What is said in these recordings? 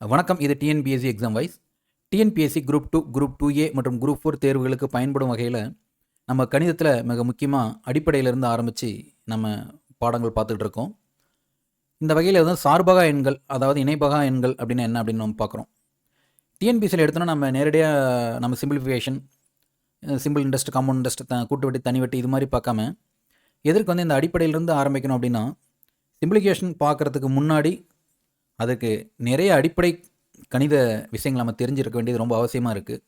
வணக்கம் இது TNPSC exam wise TNPSC group two group two A மற்றும் குரூப் ஃபோர் தேர்வுகளுக்கு பயன்படும் வகையில் நம்ம கணிதத்தில் மிக முக்கியமாக அடிப்படையிலிருந்து ஆரம்பித்து நம்ம பாடங்கள் பார்த்துட்டு இருக்கோம். இந்த வகையில் வந்து சார்பகா எண்கள் அதாவது இணைபகா எண்கள் அப்படின்னா என்ன அப்படின்னு நம்ம பார்க்குறோம். டிஎன்பிஎஸ்சியில் எடுத்தோன்னா நம்ம நேரடியாக நம்ம simplification simple interest compound interest த கூட்டு வட்டி தனி வட்டி இது மாதிரி பார்க்காம எதற்கு வந்து இந்த அடிப்படையிலிருந்து ஆரம்பிக்கணும் அப்படின்னா சிம்பிளிகேஷன் பார்க்குறதுக்கு முன்னாடி அதுக்கு நிறைய அடிப்படை கணித விஷயங்கள் நம்ம தெரிஞ்சிருக்க வேண்டியது ரொம்ப அவசியமாக இருக்குது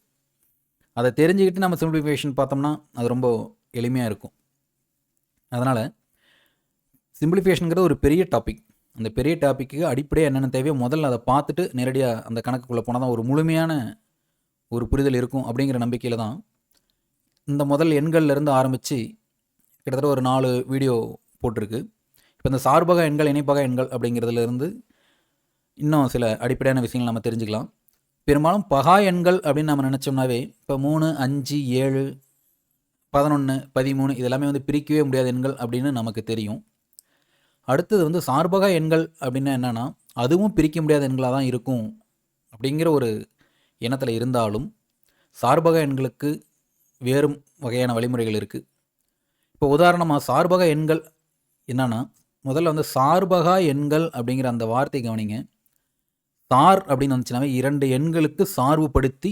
அதை தெரிஞ்சுக்கிட்டு நம்ம சிம்பிளிஃபிகேஷன் பார்த்தோம்னா அது ரொம்ப எளிமையாக இருக்கும். அதனால் சிம்பிளிஃபிகேஷனுங்கிறது ஒரு பெரிய டாபிக் அந்த பெரிய டாப்பிக்கு அடிப்படையாக என்னென்ன தேவையோ முதல்ல அதை பார்த்துட்டு நேரடியாக அந்த கணக்குக்குள்ளே போனால் தான் ஒரு முழுமையான ஒரு புரிதல் இருக்கும் அப்படிங்கிற நம்பிக்கையில் தான் இந்த முதல் எண்கள்லேருந்து ஆரம்பித்து கிட்டத்தட்ட ஒரு நாலு வீடியோ போட்டிருக்கு. இப்போ இந்த சார்பக எண்கள் இணைப்பக எண்கள் அப்படிங்கிறதுலேருந்து இன்னும் சில அடிப்படையான விஷயங்கள் நம்ம தெரிஞ்சுக்கலாம். பெரும்பாலும் பகா எண்கள் அப்படின்னு நம்ம நினச்சோம்னாவே இப்போ மூணு அஞ்சு ஏழு பதினொன்று பதிமூணு இதெல்லாமே வந்து பிரிக்கவே முடியாத எண்கள் அப்படின்னு நமக்கு தெரியும். அடுத்தது வந்து சார்பக எண்கள் அப்படின்னா என்னென்னா அதுவும் பிரிக்க முடியாத எண்களாக தான் இருக்கும் அப்படிங்கிற ஒரு எண்ணத்தில் இருந்தாலும் சார்பக எண்களுக்கு வேறும் வகையான வழிமுறைகள் இருக்குது இப்போ உதாரணமாக சார்பக எண்கள் என்னென்னா முதல்ல வந்து சார்பகா எண்கள் அப்படிங்கிற அந்த வார்த்தை கவனிங்க. சார் அப்படின்னு வந்துச்சுனாவே இரண்டு எண்களுக்கு சார்புபடுத்தி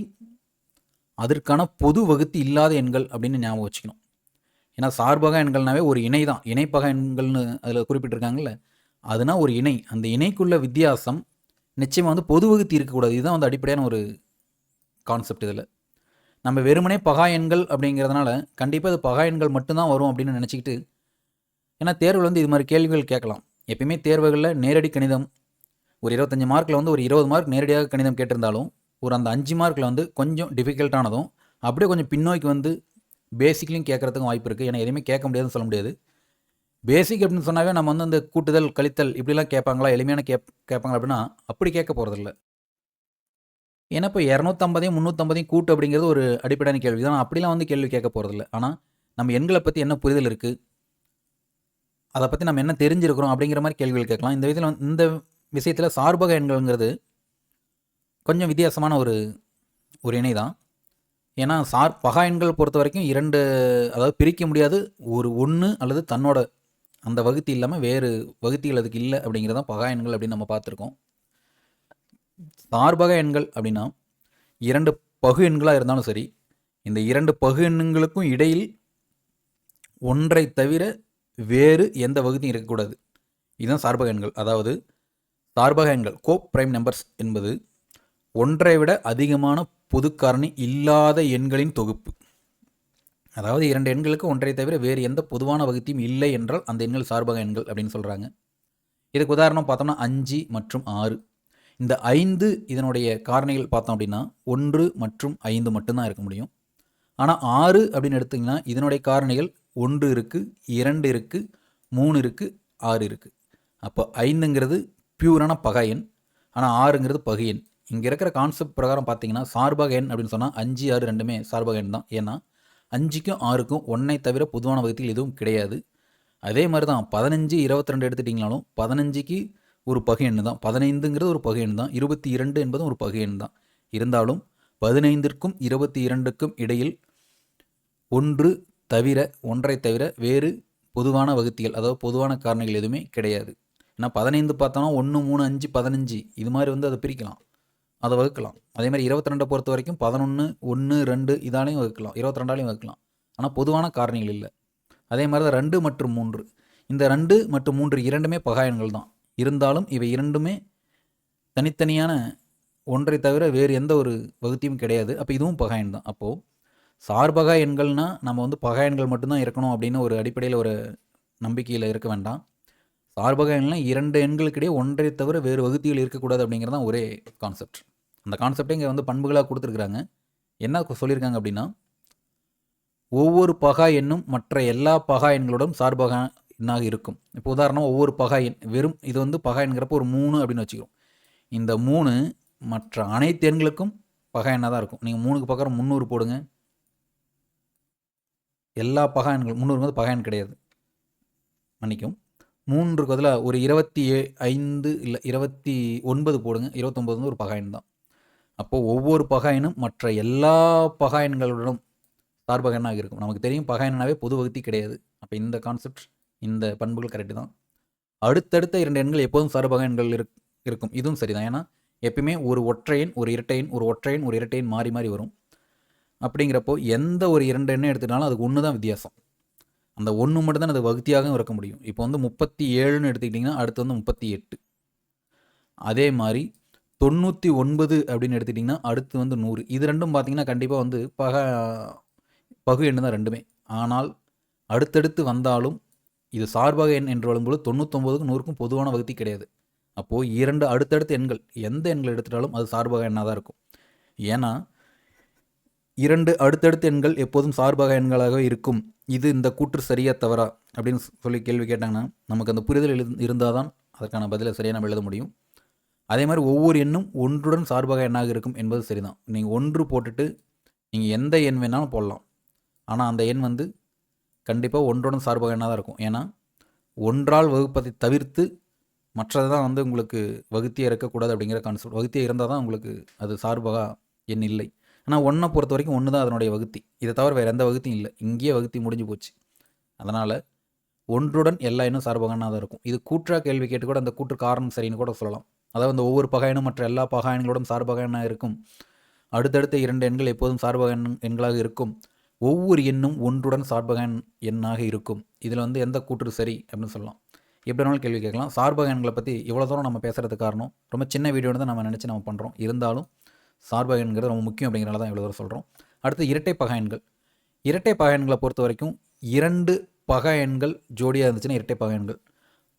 அதற்கான பொது வகுத்து இல்லாத எண்கள் அப்படின்னு ஞாபகம் வச்சுக்கணும். ஏன்னா சார்பக எண்கள்னாவே ஒரு இணை தான். இணைப்பக எண்கள்னு அதில் குறிப்பிட்டிருக்காங்கல்ல. அதுனா ஒரு இணை. அந்த இணைக்குள்ள வித்தியாசம் நிச்சயமாக வந்து பொது வகுத்து இருக்கக்கூடாது. இதுதான் வந்து அடிப்படையான ஒரு கான்செப்ட் இதில். நம்ம வெறுமனே பகா எண்கள் அப்படிங்கிறதுனால கண்டிப்பாக அது பகா எண்கள் மட்டும்தான் வரும் அப்படின்னு நினச்சிக்கிட்டு ஏன்னா தேர்வில் வந்து இது மாதிரி கேள்விகள் கேட்கலாம். எப்பயுமே தேர்வுகளில் நேரடி கணிதம் ஒரு இருபத்தஞ்சி மார்க்கில் வந்து ஒரு இருபது மார்க் நேரடியாக கணிதம் கேட்டிருந்தாலும் ஒரு அந்த அஞ்சு மார்க்கில் வந்து கொஞ்சம் டிஃபிகல்ட்டானதும் அப்படியே கொஞ்சம் பின்னோக்கி வந்து பேசிக்லையும் கேட்குறதுக்கும் வாய்ப்பு இருக்குது ஏன்னா எதுவுமே கேட்க முடியாதுன்னு சொல்ல முடியாது. பேசிக் அப்படின்னு சொன்னாவே நம்ம வந்து இந்த கூட்டுதல் கழித்தல் இப்படிலாம் கேட்பாங்களா? எளிமையான கேப் கேட்பாங்களா அப்படின்னா அப்படி கேட்க போகிறதில்ல ஏன்னா இப்போ இரநூத்தம்பதையும் முந்நூற்றம்பதையும் கூட்டு அப்படிங்கிறது ஒரு அடிப்படையான கேள்வி. தான் அப்படிலாம் வந்து கேள்வி கேட்க போகிறதில்ல ஆனால் நம்ம எண்களை பற்றி என்ன புரிதல் இருக்குது அதை பற்றி நம்ம என்ன தெரிஞ்சிருக்கிறோம் அப்படிங்கிற மாதிரி கேள்விகள் கேட்கலாம். இந்த விதத்தில் இந்த விஷயத்தில் சார்பக எண்கள்ங்கிறது கொஞ்சம் வித்தியாசமான ஒரு ஒரு இணை தான் ஏன்னா சார் பகா எண்கள் பொறுத்த வரைக்கும் இரண்டு அதாவது பிரிக்க முடியாது. ஒரு ஒன்று அல்லது தன்னோட அந்த வகுத்தி இல்லாமல் வேறு வகுத்திகள் அதுக்கு இல்லை அப்படிங்கிறதான் பகா எண்கள் அப்படின்னு நம்ம பார்த்துருக்கோம். சார்பக எண்கள் அப்படின்னா இரண்டு பகு எண்களாக இருந்தாலும் சரி இந்த இரண்டு பகு எண்களுக்கும் இடையில் ஒன்றை தவிர வேறு எந்த வகுதியும் இருக்கக்கூடாது. இதுதான் சார்பக எண்கள். அதாவது சார்பக எண்கள் கோப் பிரைம் நம்பர்ஸ் என்பது ஒன்றை விட அதிகமான பொதுக்காரணி இல்லாத எண்களின் தொகுப்பு. அதாவது இரண்டு எண்களுக்கு ஒன்றை தவிர வேறு எந்த பொதுவான வகுத்தியும் இல்லை என்றால் அந்த எண்கள் சார்பக எண்கள் அப்படின்னு சொல்கிறாங்க இதுக்கு உதாரணம் பார்த்தோம்னா அஞ்சு மற்றும் ஆறு. இந்த ஐந்து இதனுடைய காரணிகள் பார்த்தோம் அப்படின்னா ஒன்று மற்றும் ஐந்து மட்டும்தான் இருக்க முடியும். ஆனால் ஆறு அப்படின்னு எடுத்திங்கன்னா இதனுடைய காரணிகள் ஒன்று இருக்குது இரண்டு இருக்குது மூணு இருக்குது ஆறு இருக்குது அப்போ ஐந்துங்கிறது பியூரான பகையன் ஆனால் ஆறுங்கிறது பகையன் இங்கே இருக்கிற கான்செப்ட் பிரகாரம் பார்த்தீங்கன்னா சார்பாக எண் அப்படின்னு சொன்னால் அஞ்சு ஆறு ரெண்டுமே சார்பாக எண் தான். ஏன்னா அஞ்சுக்கும் ஆறுக்கும் ஒன்றை தவிர பொதுவான வகுதியில் எதுவும் கிடையாது. அதே மாதிரி தான் பதினஞ்சு இருபத்தி ரெண்டு எடுத்துட்டிங்கனாலும் பதினஞ்சுக்கு ஒரு பகு எண் தான். பதினைந்துங்கிறது ஒரு பகு எண் தான். இருபத்தி இரண்டு என்பதும் ஒரு பகு எண் தான். இருந்தாலும் பதினைந்திற்கும் இருபத்தி இரண்டுக்கும் இடையில் ஒன்று தவிர ஒன்றை தவிர வேறு பொதுவான வகுத்திகள் அதாவது பொதுவான காரணிகள் எதுவுமே கிடையாது. ஏன்னா பதினைந்து பார்த்தோம்னா ஒன்று மூணு அஞ்சு பதினஞ்சு. இது மாதிரி வந்து அதை பிரிக்கலாம். அதை வகுக்கலாம். அதே மாதிரி இருபத்தி ரெண்டை பொறுத்த வரைக்கும் பதினொன்று ஒன்று ரெண்டு இதாலையும் வகுக்கலாம். இருபத்தி ரெண்டாலையும் வகுக்கலாம். ஆனால் பொதுவான காரணிகள் இல்லை. அதே மாதிரி தான் ரெண்டு மற்றும் மூன்று. இந்த ரெண்டு மற்றும் மூன்று இரண்டுமே பகாயன்கள் தான். இருந்தாலும் இவை இரண்டுமே தனித்தனியான ஒன்றை தவிர வேறு எந்த ஒரு வகுத்தியும் கிடையாது. அப்போ இதுவும் பகாயன் தான். அப்போது சார்பகா எண்கள்னால் நம்ம வந்து பகாயன்கள் மட்டும்தான் இருக்கணும் அப்படின்னு ஒரு அடிப்படையில் ஒரு நம்பிக்கையில் இருக்க வேண்டாம். சார்பக எண்லாம் இரண்டு எண்களுக்கிடையே ஒன்றை தவிர வேறு வகுத்திகள் இருக்கக்கூடாது அப்படிங்கிறது தான் ஒரே கான்செப்ட் அந்த கான்செப்டே இங்கே வந்து பண்புகளாக கொடுத்துருக்குறாங்க. என்ன சொல்லியிருக்காங்க அப்படின்னா ஒவ்வொரு பகா எண்ணும் மற்ற எல்லா பகா எண்களோடும் சார்பக எண்ணாக இருக்கும். இப்போ உதாரணம் ஒவ்வொரு பகா எண் வெறும் இது வந்து பகா எண்கிறப்ப ஒரு மூணு அப்படின்னு வச்சுக்கிறோம். இந்த மூணு மற்ற அனைத்து எண்களுக்கும் பகா எண்ணாக தான் இருக்கும். நீங்கள் மூணுக்கு பக்கம் முந்நூறு போடுங்க. எல்லா பகா எண்கள் முந்நூறு வந்து பகா எண் கிடையாது. மன்னிக்கும் மூன்றுக்கு பதிலாக ஒரு இருபத்தி ஏ ஐந்து இல்லை இருபத்தி ஒன்பது போடுங்க. இருபத்தொம்பது வந்து ஒரு பகாயன் தான் அப்போது ஒவ்வொரு பகாயனும் மற்ற எல்லா பகாயன்களுடனும் சார்பகனாக இருக்கும். நமக்கு தெரியும் பகாயனாவே பொது வகுத்தி கிடையாது. அப்போ இந்த கான்செப்ட் இந்த பண்புகள் கரெக்டு தான். அடுத்தடுத்த இரண்டு எண்கள் எப்போதும் சார்பக எண்கள் இருக் இருக்கும். இதுவும் சரிதான். ஏன்னா எப்பயுமே ஒரு ஒற்றையன் ஒரு இரட்டையன் ஒரு ஒற்றையன் ஒரு இரட்டையன் மாறி மாறி வரும். அப்படிங்கிறப்போ எந்த ஒரு இரண்டு எண்ணை எடுத்துட்டாலும் அதுக்கு ஒன்று தான் வித்தியாசம். அந்த ஒன்று மட்டும் தான் அது வகுத்தியாகவும் இருக்க முடியும். இப்போ வந்து முப்பத்தி ஏழுன்னு எடுத்துக்கிட்டிங்கன்னா அடுத்து வந்து முப்பத்தி எட்டு. அதே மாதிரி தொண்ணூற்றி ஒன்பது அப்படின்னு எடுத்துக்கிட்டிங்கன்னா அடுத்து வந்து நூறு. இது ரெண்டும் பார்த்தீங்கன்னா கண்டிப்பாக வந்து பக பகு எண்ணு தான் ரெண்டுமே. ஆனால் அடுத்தடுத்து வந்தாலும் இது சார்பாக எண் என்று வரும்போது தொண்ணூத்தொம்பதுக்கும் நூறுக்கும் பொதுவான வகுதி கிடையாது. அப்போது இரண்டு அடுத்தடுத்த எண்கள் எந்த எண்கள் எடுத்துட்டாலும் அது சார்பாக எண்ணாக தான் இருக்கும். ஏன்னா இரண்டு அடுத்தடுத்த எண்கள் எப்போதும் சார்பாக எண்களாக இருக்கும். இது இந்த கூற்று சரியா தவறா அப்படின்னு சொல்லி கேள்வி கேட்டாங்கன்னா நமக்கு அந்த புரிதல் எழு இருந்தால் தான் அதற்கான பதிலை சரியாக நம்ம எழுத முடியும். அதே மாதிரி ஒவ்வொரு எண்ணும் ஒன்றுடன் சார்பாக எண்ணாக இருக்கும் என்பது சரிதான். நீங்கள் ஒன்று போட்டுட்டு நீங்கள் எந்த எண் வேணாலும் போடலாம். ஆனால் அந்த எண் வந்து கண்டிப்பாக ஒன்றுடன் சார்பாக எண்ணாக தான் இருக்கும். ஏன்னா ஒன்றால் வகுப்பதை தவிர்த்து மற்றது தான் வந்து உங்களுக்கு வகுத்தியே இருக்கக்கூடாது அப்படிங்கிற கான்செப்ட் வகுத்தியே இருந்தால் தான் உங்களுக்கு அது சார்பாக எண் இல்லை. ஆனால் ஒன்றை பொறுத்த வரைக்கும் ஒன்று தான் அதனுடைய வகுத்தி. இதை தவிர வேறு எந்த வகுத்தியும் இல்லை. இங்கேயே வகுத்தி முடிஞ்சு போச்சு. அதனால் ஒன்றுடன் எல்லா இன்னும் சார்பகனாக தான் இருக்கும். இது கூற்றா கேள்வி கேட்டு கூட அந்த கூற்று காரணம் சரின்னு கூட சொல்லலாம். அதாவது அந்த ஒவ்வொரு பகாயனும் மற்ற எல்லா பகாயன்களோடும் சார்பகனாக இருக்கும். அடுத்தடுத்த இரண்டு எண்கள் எப்போதும் சார்பக எண்களாக இருக்கும். ஒவ்வொரு எண்ணும் ஒன்றுடன் சார்பக எண்ணாக இருக்கும். இதில் வந்து எந்த கூற்று சரி அப்படின்னு சொல்லலாம். எப்படி வேணாலும் கேள்வி கேட்கலாம். சார்பக எண்களை பற்றி இவ்வளோ தூரம் நம்ம பேசுகிறதுக்கு காரணம். ரொம்ப சின்ன வீடியோன்னு தான் நம்ம நினச்சி நம்ம பண்ணுறோம் இருந்தாலும் சார்பகன்கிறது ரொம்ப முக்கியம் அப்படிங்கிறனால தான் இவ்வளோ தூரம் சொல்கிறோம் அடுத்து இரட்டை பகாயன்கள் இரட்டை பகாயன்களை பொறுத்த வரைக்கும் இரண்டு பக எண்கள் ஜோடியாக இருந்துச்சுன்னா இரட்டை பக எண்கள்.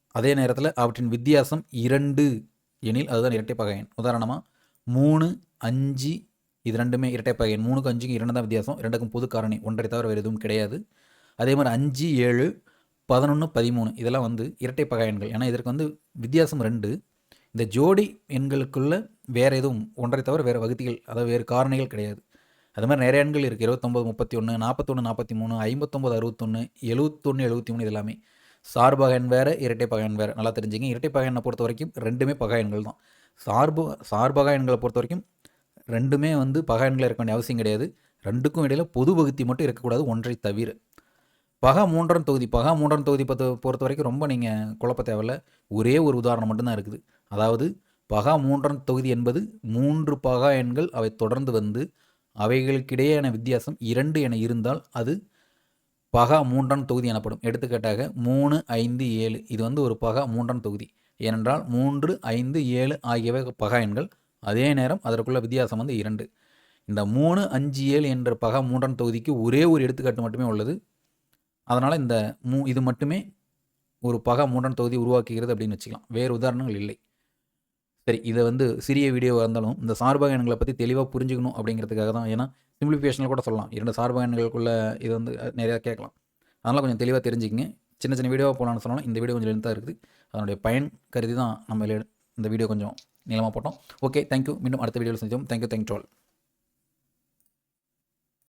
அதே நேரத்தில் அவற்றின் வித்தியாசம் இரண்டு எனில் அதுதான் இரட்டை பக எண். உதாரணமாக மூணு அஞ்சு இது ரெண்டுமே இரட்டை பக எண். மூணுக்கு இரண்டு தான் வித்தியாசம். ரெண்டுக்கும் பொது காரணி. ஒன்றை தவிர வேறு எதுவும் கிடையாது. அதே மாதிரி அஞ்சு ஏழு பதினொன்று பதிமூணு இதெல்லாம் வந்து இரட்டை பக எண்கள். ஏன்னா இதற்கு வந்து வித்தியாசம் ரெண்டு. இந்த ஜோடி எண்களுக்குள்ள வேறு எதுவும் ஒன்றை தவிர வேறு வகுதிகள் அதாவது வேறு காரணிகள் கிடையாது. அது மாதிரி நிறைய எண்கள் இருக்குது இருபத்தொம்பது முப்பத்தி ஒன்று நாற்பத்தொன்று நாற்பத்தி மூணு ஐம்பத்தொம்பது அறுபத்தொன்று எழுபத்தொன்று எழுபத்தி மூணு இது எல்லாமே சார்பக எண் வேறு இரட்டை பக எண் வேறு. நல்லா தெரிஞ்சுங்க. இரட்டை பக எண்ணை பொறுத்த வரைக்கும் ரெண்டுமே பக எண்கள் தான். சார்பு சார்பக எண்களை பொறுத்த வரைக்கும் ரெண்டுமே வந்து பக எண்களை இருக்க வேண்டிய அவசியம் கிடையாது. ரெண்டுக்கும் இடையில் பொது வகுத்தி மட்டும் இருக்கக்கூடாது ஒன்றை தவிர. பக மூன்றாம் தொகுதி பக மூன்றாம் தொகுதி பத்து பொறுத்த வரைக்கும் ரொம்ப நீங்கள் குழப்ப தேவையில்ல. ஒரே ஒரு உதாரணம் மட்டும்தான் இருக்குது. அதாவது பகா மூன்றாம் தொகுதி என்பது மூன்று பகா எண்கள் அவை தொடர்ந்து வந்து அவைகளுக்கிடையேயான வித்தியாசம் இரண்டு என இருந்தால் அது பகா மூன்றாம் தொகுதி எனப்படும். எடுத்துக்காட்டாக மூணு ஐந்து ஏழு. இது வந்து ஒரு பகா மூன்றாம் தொகுதி. ஏனென்றால் மூன்று ஐந்து ஏழு ஆகியவை பகா எண்கள். அதே நேரம் அதற்குள்ள வித்தியாசம் வந்து இரண்டு. இந்த மூணு அஞ்சு ஏழு என்ற பகா மூன்றாம் தொகுதிக்கு ஒரே ஒரு எடுத்துக்காட்டு மட்டுமே உள்ளது. அதனால் இந்த மூ இது மட்டுமே ஒரு பகா மூன்றாம் தொகுதி உருவாக்குகிறது அப்படின்னு வச்சுக்கலாம். வேறு உதாரணங்கள் இல்லை. சரி இதை வந்து சிறிய வீடியோவாக இருந்தாலும் இந்த சார்பக எண்களை பற்றி தெளிவாக புரிஞ்சுக்கணும் அப்படிங்கிறதுக்காக தான். ஏன்னா சிம்பிளிஃபிகேஷனில் கூட சொல்லலாம். இரண்டு சார்பக எண்களுக்குள்ள இது வந்து நிறையா கேட்கலாம். அதனால் கொஞ்சம் தெளிவாக தெரிஞ்சுக்கங்க. சின்ன சின்ன வீடியோவாக போகலான்னு சொன்னாலும் இந்த வீடியோ கொஞ்சம் லென்த்தாக இருக்குது. அதனுடைய பயன் கருதி தான் நம்ம இந்த வீடியோ கொஞ்சம் நீளமாக போட்டோம். ஓகே தேங்க்யூ மீண்டும் அடுத்த வீடியோவில் செஞ்சோம் தேங்க்யூ தேங்க்யூ ஆல்